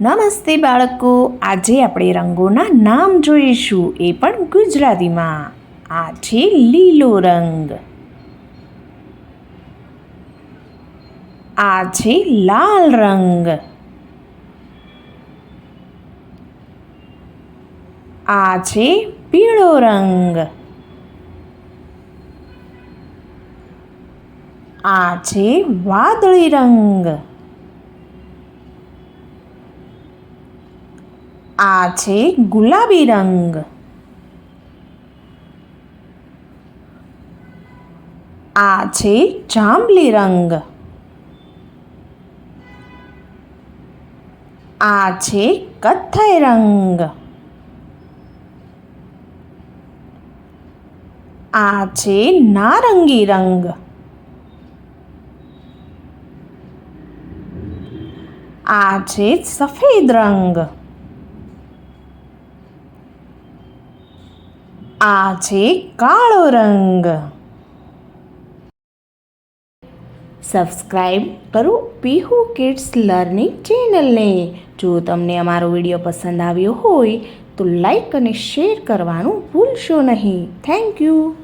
નમસ્તે બાળકો. આજે આપણે રંગોના નામ જોઈશું. એ પણ ગુજરાતીમાં. આ છે લીલો રંગ. આ છે લાલ રંગ. આ છે પીળો રંગ. આ છે વાદળી રંગ. આ છે ગુલાબી રંગ. આ છે જાંબલી રંગ. આ છે કથ્થઈ રંગ. આ છે નારંગી રંગ. આ છે સફેદ રંગ. આ છે કાળો રંગ. સબસ્ક્રાઈબ કરો પીહુ કિડ્સ લર્નિંગ ચેનલને. જો તમને અમારો વીડિયો પસંદ આવ્યો હોય, તો લાઈક અને શેર કરવાનું ભૂલશો નહીં. Thank you